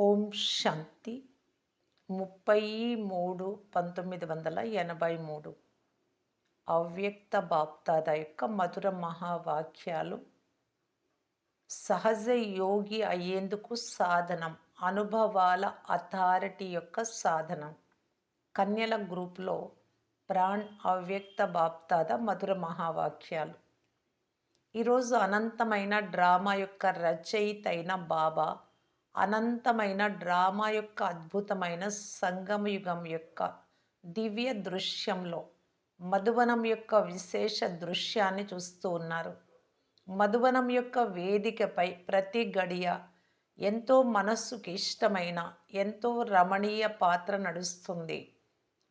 ఓం శాంతి. ముప్పై మూడు పంతొమ్మిది వందల ఎనభై మూడు. అవ్యక్త బాప్తాద యొక్క మధుర మహావాక్యాలు. సహజ యోగి అయ్యేందుకు సాధనం అనుభవాల అథారిటీ యొక్క సాధనం. కన్యల గ్రూప్లో ప్రాణ్ అవ్యక్త బాప్తాద మధుర మహావాక్యాలు. ఈరోజు అనంతమైన డ్రామా యొక్క రచయిత అయిన బాబా అనంతమైన డ్రామా యొక్క అద్భుతమైన సంగమయుగం యొక్క దివ్య దృశ్యంలో మధువనం యొక్క విశేష దృశ్యాన్ని చూస్తూ ఉన్నారు. మధువనం యొక్క వేదికపై ప్రతి గడియ ఎంతో మనస్సుకి ఇష్టమైన ఎంతో రమణీయ పాత్ర నడుస్తుంది.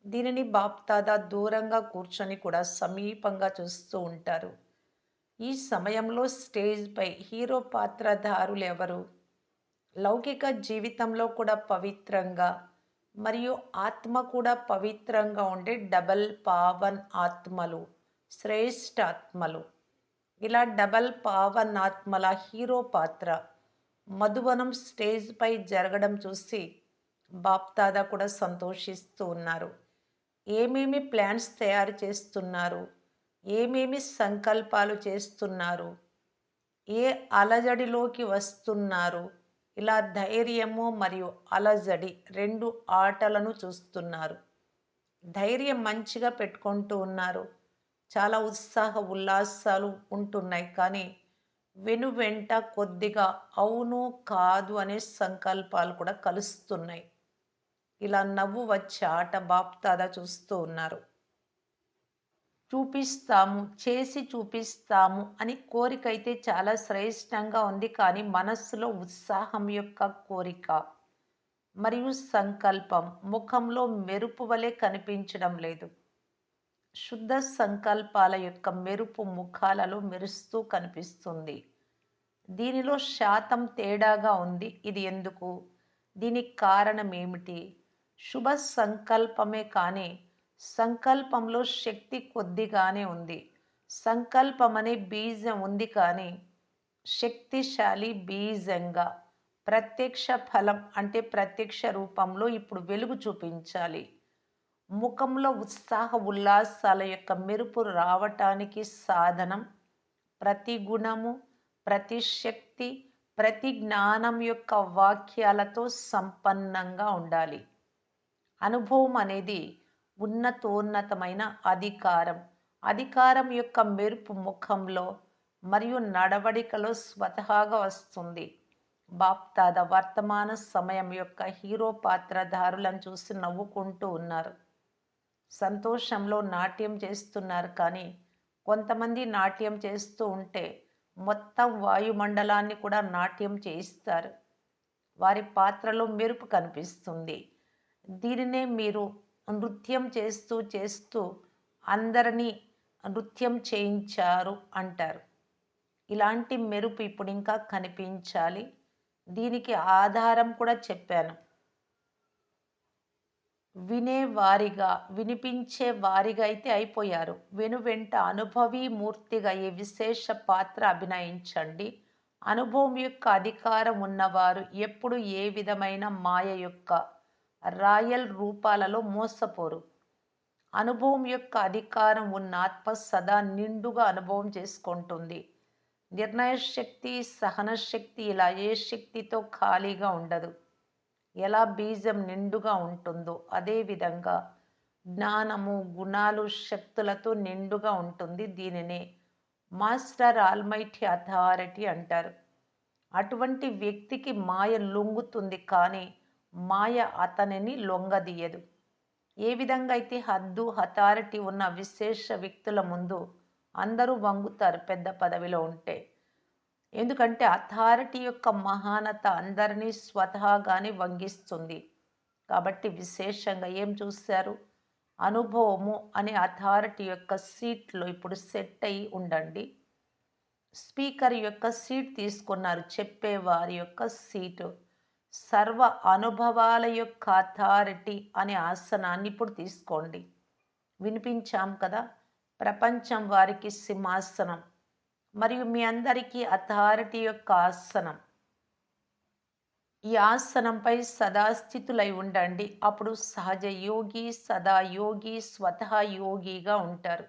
దీనిని బాప్తాదా దూరంగా కూర్చొని కూడా సమీపంగా చూస్తూ ఉంటారు. ఈ సమయంలో స్టేజ్పై హీరో పాత్రధారులు ఎవరు లౌకిక జీవితంలో కూడా పవిత్రంగా మరియు ఆత్మ కూడా పవిత్రంగా ఉండే డబల్ పావన్ ఆత్మలు శ్రేష్ఠ ఆత్మలు. ఇలా డబల్ పావన్ ఆత్మల హీరో పాత్ర మధువనం స్టేజ్పై జరగడం చూసి బాప్దాదా కూడా సంతోషిస్తూ ఉన్నారు. ఏమేమి ప్లాన్స్ తయారు చేస్తున్నారు? ఏమేమి సంకల్పాలు చేస్తున్నారు? ఏ అలజడిలోకి వస్తున్నారు? ఇలా ధైర్యము మరియు అలజడి రెండు ఆటలను చూస్తున్నారు. ధైర్యం మంచిగా పెట్టుకుంటూ ఉన్నారు. చాలా ఉత్సాహ ఉల్లాసాలు ఉంటున్నాయి కానీ వెను వెంట కొద్దిగా అవును కాదు అనే సంకల్పాలు కూడా కలుస్తున్నాయి. ఇలా నవ్వు వచ్చే ఆట బాప్తాదా చూస్తూ ఉన్నారు. చూపిస్తాము చేసి చూపిస్తాము అని కోరిక అయితే చాలా శ్రేష్టంగా ఉంది. కానీ మనస్సులో ఉత్సాహం యొక్క కోరిక మరియు సంకల్పం ముఖంలో మెరుపు వలె కనిపించడం లేదు. శుద్ధ సంకల్పాల యొక్క మెరుపు ముఖాలలో మెరుస్తూ కనిపిస్తుంది. దీనిలో శాతం తేడాగా ఉంది. ఇది ఎందుకు? దీనికి కారణం ఏమిటి? శుభ సంకల్పమే కానీ సంకల్పంలో శక్తి కొద్దిగానే ఉంది. సంకల్పం అనే బీజం ఉంది కానీ శక్తిశాలి బీజంగా ప్రత్యక్ష ఫలం అంటే ప్రత్యక్ష రూపంలో ఇప్పుడు వెలుగు చూపించాలి. ముఖంలో ఉత్సాహ ఉల్లాసాల యొక్క మెరుపు రావటానికి సాధనం ప్రతి గుణము ప్రతి శక్తి ప్రతి జ్ఞానం యొక్క వాక్యాలతో సంపన్నంగా ఉండాలి. అనుభవం అనేది ఉన్నతోన్నతమైన అధికారం. అధికారం యొక్క మెరుపు ముఖంలో మరియు నడవడికలో స్వతహాగా వస్తుంది. బాప్తాద వర్తమాన సమయం యొక్క హీరో పాత్రధారులను చూసి నవ్వుకుంటూ ఉన్నారు. సంతోషంలో నాట్యం చేస్తున్నారు కానీ కొంతమంది నాట్యం చేస్తూ ఉంటే మొత్తం వాయుమండలాన్ని కూడా నాట్యం చేయిస్తారు. వారి పాత్రలో మెరుపు కనిపిస్తుంది. దీనినే మీరు నృత్యం చేస్తూ చేస్తూ అందరినీ నృత్యం చేయించారు అంటారు. ఇలాంటి మెరుపు ఇప్పుడు ఇంకా కనిపించాలి. దీనికి ఆధారం కూడా చెప్పాను. వినేవారిగా వినిపించే వారిగా అయితే అయిపోయారు. వెను వెంట అనుభవీ మూర్తిగా ఈ విశేష పాత్ర అభినయించండి. అనుభవం యొక్క అధికారం ఉన్నవారు ఎప్పుడు ఏ విధమైన మాయ యొక్క రాయల్ రూపాలలో మోసపోరు. అనుభవం యొక్క అధికారం ఉన్న ఆత్మ సదా నిండుగా అనుభవం చేసుకుంటుంది. నిర్ణయ శక్తి సహన శక్తి ఇలా ఏ శక్తితో ఖాళీగా ఉండదు. ఎలా బీజం నిండుగా ఉంటుందో అదేవిధంగా జ్ఞానము గుణాలు శక్తులతో నిండుగా ఉంటుంది దీనినే మాస్టర్ ఆల్మైటీ అథారిటీ అంటారు. అటువంటి వ్యక్తికి మాయ లొంగుతుంది కానీ మాయ అతనిని లొంగదీయదు. ఏ విధంగా అయితే హద్దు అథారిటీ ఉన్న విశేష వ్యక్తుల ముందు అందరూ వంగుతారు పెద్ద పదవిలో ఉంటే. ఎందుకంటే అథారిటీ యొక్క మహానత అందరినీ స్వతహాగానే వంగిస్తుంది. కాబట్టి విశేషంగా ఏం చూశారు? అనుభవము అనే అథారిటీ యొక్క సీట్లో ఇప్పుడు సెట్ అయి ఉండండి. స్పీకర్ యొక్క సీట్ తీసుకున్నారు చెప్పేవారి యొక్క సీటు. సర్వ అనుభవాల యొక్క అథారిటీ అనే ఆసనాన్ని ఇప్పుడు తీసుకోండి. వినిపించాం కదా? ప్రపంచం వారికి సింహాసనం మరియు మీ అందరికీ అథారిటీ యొక్క ఆసనం. ఈ ఆసనంపై సదాస్థితులై ఉండండి. అప్పుడు సహజ యోగి సదా యోగి స్వతహా యోగిగా ఉంటారు.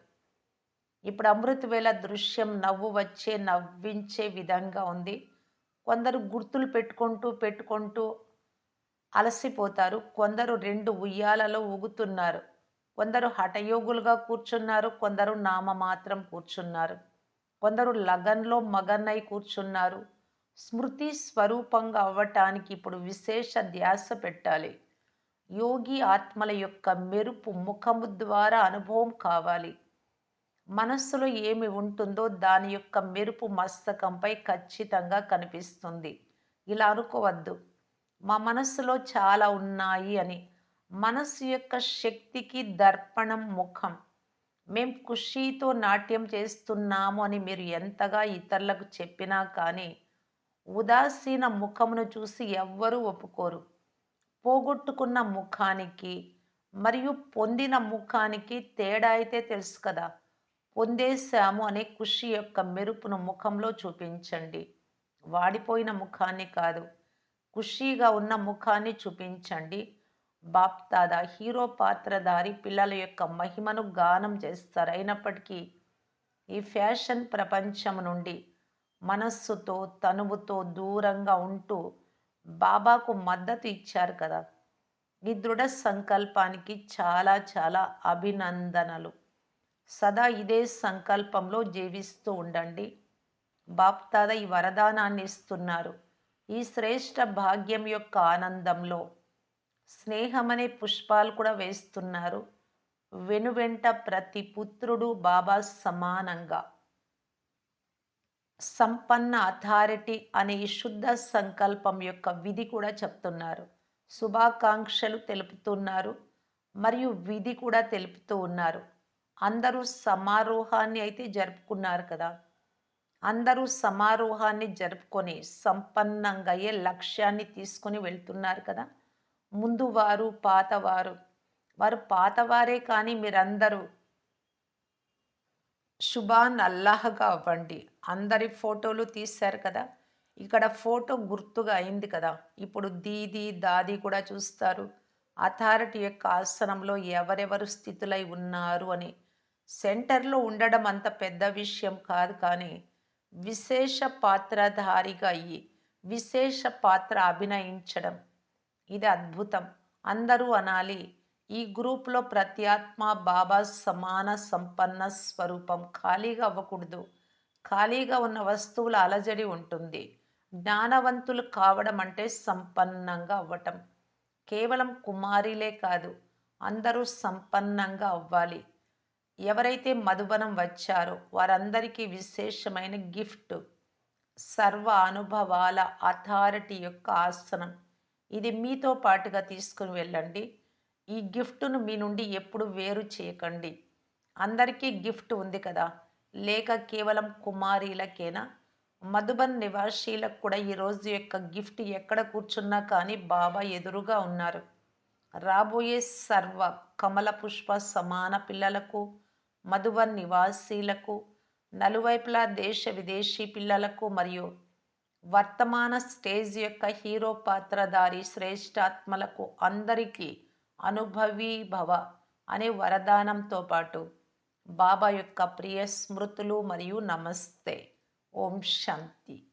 ఇప్పుడు అమృతవేళ దృశ్యం నవ్వు వచ్చే నవ్వించే విధంగా ఉంది. కొందరు గుర్తులు పెట్టుకుంటూ పెట్టుకుంటూ అలసిపోతారు. కొందరు రెండు ఉయ్యాలలో ఊగుతున్నారు. కొందరు హఠయోగులుగా కూర్చున్నారు. కొందరు నామమాత్రం కూర్చున్నారు. కొందరు లగన్లో మగన్నై కూర్చున్నారు. స్మృతి స్వరూపంగా అవ్వటానికి ఇప్పుడు విశేష ధ్యాస పెట్టాలి. యోగి ఆత్మల యొక్క మెరుపు ముఖము ద్వారా అనుభవం కావాలి. మనస్సులో ఏమి ఉంటుందో దాని యొక్క మెరుపు మస్తకంపై ఖచ్చితంగా కనిపిస్తుంది. ఇలా అనుకోవద్దు. మా మనస్సులో చాలా ఉన్నాయి అని. మనస్సు యొక్క శక్తికి దర్పణం ముఖం. మేం ఖుషీతో నాట్యం చేస్తున్నాము అని మీరు ఎంతగా ఇతరులకు చెప్పినా కానీ ఉదాసీన ముఖమును చూసి ఎవ్వరూ ఒప్పుకోరు. పోగొట్టుకున్న ముఖానికి మరియు పొందిన ముఖానికి తేడా అయితే తెలుసు కదా. పొందేశాము అనే ఖుషి యొక్క మెరుపును ముఖంలో చూపించండి. వాడిపోయిన ముఖాన్ని కాదు ఖుషీగా ఉన్న ముఖాన్ని చూపించండి. బాప్తాదా హీరో పాత్రధారి పిల్లల యొక్క మహిమను గానం చేస్తారు. అయినప్పటికీ ఈ ఫ్యాషన్ ప్రపంచం నుండి మనస్సుతో తనువుతో దూరంగా ఉంటూ బాబాకు మద్దతు ఇచ్చారు కదా. ఈ దృఢ సంకల్పానికి చాలా చాలా అభినందనలు. సదా ఇదే సంకల్పంలో జీవిస్తూ ఉండండి. బాప్తాద ఈ వరదానాన్ని ఇస్తున్నారు. ఈ శ్రేష్ట భాగ్యం యొక్క ఆనందంలో స్నేహమనే పుష్పాలు కూడా వేస్తున్నారు. వెనువెంట ప్రతి పుత్రుడు బాబా సమానంగా. సంపన్న అథారిటీ అనే ఈ శుద్ధ సంకల్పం యొక్క విధి కూడా చెప్తున్నారు. శుభాకాంక్షలు తెలుపుతున్నారు. మరియు విధి కూడా తెలుపుతూ ఉన్నారు. అందరూ సమారోహాన్ని అయితే జరుపుకున్నారు కదా. అందరూ సమారోహాన్ని జరుపుకొని సంపన్నంగా అయ్యే లక్ష్యాన్ని తీసుకొని వెళ్తున్నారు కదా. ముందు వారు పాతవారు వారు. పాతవారే కానీ మీరందరూ శుభాన్ అల్లాహగా అవ్వండి. అందరి ఫోటోలు తీశారు కదా. ఇక్కడ ఫోటో గుర్తుగా అయింది కదా. ఇప్పుడు దీది దాది కూడా చూస్తారు. అథారిటీ యొక్క ఆసనంలో ఎవరెవరు స్థితులై ఉన్నారు అని. సెంటర్లో ఉండడం అంత పెద్ద విషయం కాదు కానీ విశేష పాత్రధారిగా అయ్యి విశేష పాత్ర అభినయించడం. ఇది అద్భుతం. అందరూ అనాలి. ఈ గ్రూప్లో ప్రతి ఆత్మ బాబా సమాన సంపన్న స్వరూపం. ఖాళీగా అవ్వకూడదు. ఖాళీగా ఉన్న వస్తువుల అలజడి ఉంటుంది. జ్ఞానవంతులు కావడం అంటే సంపన్నంగా అవ్వటం. కేవలం కుమారిలే కాదు అందరూ సంపన్నంగా అవ్వాలి. ఎవరైతే మధుబనం వచ్చారో వారందరికీ విశేషమైన గిఫ్ట్. సర్వ అనుభవాల అథారిటీ యొక్క ఆసనం. ఇది మీతో పాటుగా తీసుకుని వెళ్ళండి. ఈ గిఫ్ట్ను మీ నుండి ఎప్పుడు వేరు చేయకండి. అందరికీ గిఫ్ట్ ఉంది కదా. లేక కేవలం కుమారీలకేనా? మధుబన్ నివాసీలకు కూడా ఈరోజు యొక్క గిఫ్ట్ ఎక్కడ కూర్చున్నా కానీ బాబా ఎదురుగా ఉన్నారు. రాబోయే సర్వ కమల పుష్ప సమాన పిల్లలకు మధుబన్ నివాసీలకు నలువైపులా దేశ విదేశీ పిల్లలకు మరియు వర్తమాన స్టేజ్ యొక్క హీరో పాత్రధారి శ్రేష్టాత్మలకు అందరికీ అనుభవీభవ అనే వరదానంతో పాటు బాబా యొక్క ప్రియ స్మృతులు మరియు నమస్తే. ఓం శాంతి.